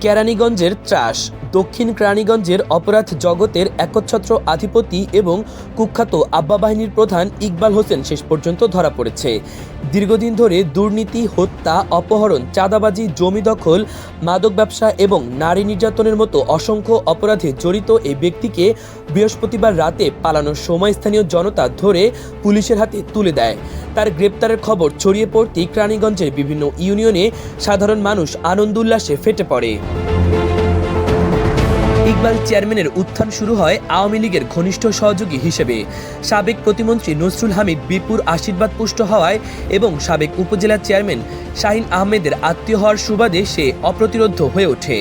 কেরানীগঞ্জের ত্রাস। দক্ষিণ কেরানীগঞ্জের অপরাধ জগতের একচ্ছত্র আধিপতি এবং কুখ্যাত আব্বা বাহিনীর প্রধান ইকবাল হোসেন শেষ পর্যন্ত ধরা পড়েছে। দীর্ঘদিন ধরে দুর্নীতি, হত্যা, অপহরণ, চাঁদাবাজি, জমি দখল, মাদক ব্যবসা এবং নারী নির্যাতনের মতো অসংখ্য অপরাধে জড়িত এই ব্যক্তিকে বৃহস্পতিবার রাতে পালানোর সময় স্থানীয় জনতা ধরে পুলিশের হাতে তুলে দেয়। তার গ্রেপ্তারের খবর ছড়িয়ে পড়তেই কেরানীগঞ্জের বিভিন্ন ইউনিয়নে সাধারণ মানুষ আনন্দ উল্লাসে ফেটে পড়ে। ইকবাল চেয়ারম্যানের উত্থান শুরু হয় আওয়ামী লীগের ঘনিষ্ঠ সহযোগী হিসেবে। সাবেক প্রতিমন্ত্রী নসরুল হামিদ বিপুর আশীর্বাদ পুষ্ট হওয়ায় এবং সাবেক উপজেলা চেয়ারম্যান শাহিন আহমেদের আত্মীয় হওয়ার সুবাদে সে অপ্রতিরোধ্য হয়ে ওঠে।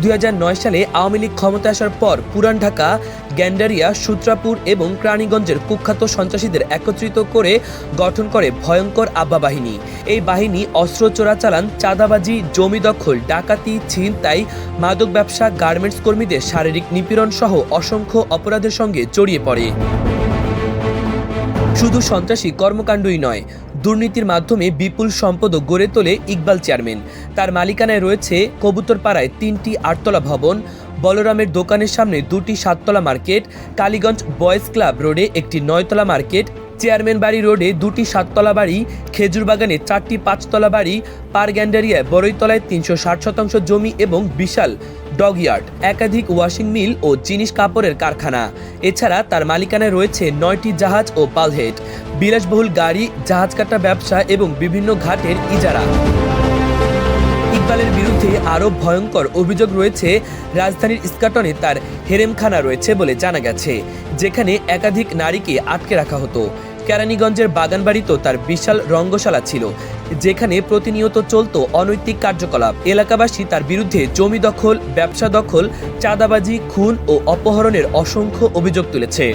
দুই হাজার নয় সালে আওয়ামী লীগ ক্ষমতা আসার পর পুরান ঢাকা, গ্যান্ডারিয়া, সূত্রাপুর এবং ক্রানীগঞ্জের কুখ্যাত সন্ত্রাসীদের একত্রিত করে গঠন করে ভয়ঙ্কর আব্বা বাহিনী। এই বাহিনী অস্ত্র চোরাচালান, চাঁদাবাজি, জমি দখল, ডাকাতি, ছিনতাই, মাদক ব্যবসা, গার্মেন্টস কর্মীদের শারীরিক নিপীড়ন সহ অসংখ্য অপরাধের সঙ্গে জড়িয়ে পড়ে। শুধু সন্ত্রাসী কর্মকাণ্ডই নয় দুর্নীতির মাধ্যমে বিপুল সম্পদ গড়ে তোলে ইকবাল চেয়ারম্যান। তার মালিকানায় রয়েছে কবুতরপাড়ায় তিনটি আটতলা ভবন, বলরামের দোকানের সামনে দুটি সাততলা মার্কেট, কালীগঞ্জ বয়েজ ক্লাব রোডে একটি নয়তলা মার্কেট চেয়ারম্যান বাড়ি রোডে দুটি সাততলা বাড়ি খেজুরবাগানে চারটি পাঁচতলা বাড়ি পারগ্যান্ডারিয়ায় বড়ইতলায় তিনশো ষাট শতাংশ জমি এবং বিশাল ডগইয়ার্ড, একাধিক ওয়াশিং মিল ও জিনিস কাপড়ের কারখানা। এছাড়া তার মালিকানায় রয়েছে নয়টি জাহাজ ও পালহেড, বিলাসবহুল গাড়ি, জাহাজ কাটা ব্যবসা এবং বিভিন্ন ঘাটের ইজারা। ইকবালের বিরুদ্ধে আরও ভয়ঙ্কর অভিযোগ রয়েছে। রাজধানীর ইস্কাটনে তার হেরেমখানা রয়েছে বলে জানা গেছে, যেখানে একাধিক নারীকে আটকে রাখা হতো। কেরানীগঞ্জের বাগানবাড়িতেও তার বিশাল রঙ্গশালা ছিল, যেখানে প্রতিনিয়ত চলত অনৈতিক কার্যকলাপ। এলাকাবাসী তার বিরুদ্ধে জমি দখল, ব্যবসা দখল, চাঁদাবাজি, খুন ও অপহরণের অসংখ্য অভিযোগ তুলেছে।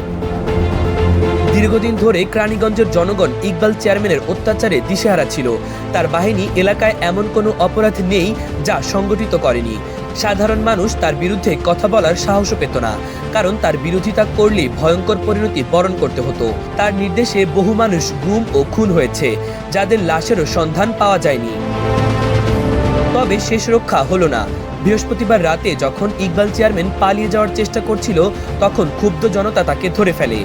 দীর্ঘদিন ধরে ক্রানীগঞ্জের জনগণ ইকবাল চেয়ারম্যানের অত্যাচারে দিশেহারা ছিল। তার বাহিনী এলাকায় এমন কোনো অপরাধ নেই যা সংগঠিত করেনি। সাধারণ মানুষ তার বিরুদ্ধে কথা বলার সাহসও পেত না। কারণ তার বিরোধিতা করলেই ভয়ঙ্কর পরিণতি বরণ করতে হতো। তার নির্দেশে বহু মানুষ গুম ও খুন হয়েছে, যাদের লাশেরও সন্ধান পাওয়া যায়নি। তবে শেষ রক্ষা হলো না। বৃহস্পতিবার রাতে যখন ইকবাল চেয়ারম্যান পালিয়ে যাওয়ার চেষ্টা করছিল, তখন ক্ষুব্ধ জনতা তাকে ধরে ফেলে।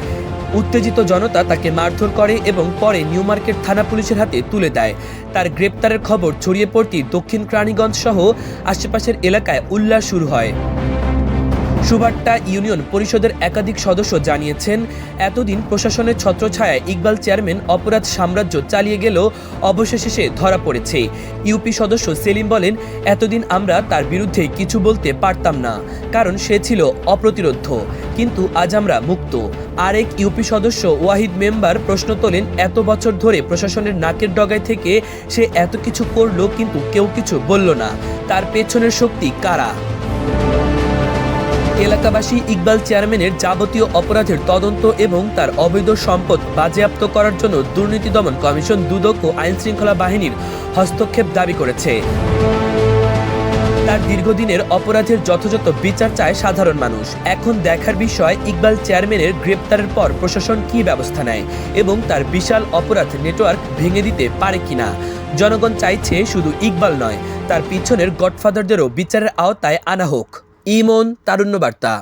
উত্তেজিত জনতা তাকে মারধর করে এবং পরে নিউ মার্কেট থানা পুলিশের হাতে তুলে দেয়। তার গ্রেপ্তারের খবর ছড়িয়ে পড়তেই দক্ষিণ প্রাণীগঞ্জ সহ আশেপাশের এলাকায় উল্লাস শুরু হয়। সুবাট্টা ইউনিয়ন পরিষদের একাধিক সদস্য জানিয়েছেন, এতদিন প্রশাসনের ছত্রছায়ায় ইকবাল চেয়ারম্যান অপরাধ সাম্রাজ্য চালিয়ে গেলেও অবশেষে সে ধরা পড়েছে। ইউপি সদস্য সেলিম বলেন, এতদিন আমরা তার বিরুদ্ধে কিছু বলতে পারতাম না, কারণ সে ছিল অপ্রতিরোধ্য। কিন্তু আজ আমরা মুক্ত। আরেক ইউপি সদস্য ওয়াহিদ মেম্বার প্রশ্ন তোলেন, এত বছর ধরে প্রশাসনের নাকের ডগায় থেকে সে এত কিছু করল, কিন্তু কেউ কিছু বলল না। তার পেছনের শক্তি কারা? এলাকাবাসী ইকবাল চেয়ারম্যানের যাবতীয় অপরাধের তদন্ত এবং তার অবৈধ সম্পদ বাজেয়াপ্ত করার জন্য দুর্নীতি দমন কমিশন দুদক ও আইন শৃঙ্খলা বাহিনীর হস্তক্ষেপ দাবি করেছে। তার দীর্ঘদিনের অপরাধের যথাযথ বিচার চায় সাধারণ মানুষ। এখন দেখার বিষয়, ইকবাল চেয়ারম্যানের গ্রেপ্তারের পর প্রশাসন কি ব্যবস্থা নেয় এবং তার বিশাল অপরাধ নেটওয়ার্ক ভেঙে দিতে পারে কিনা জনগণ চাইছে শুধু ইকবাল নয়, তার পিছনের গডফাদারদেরও বিচারের আওতায় আনা হোক। ইমন তারুণ্য বার্তা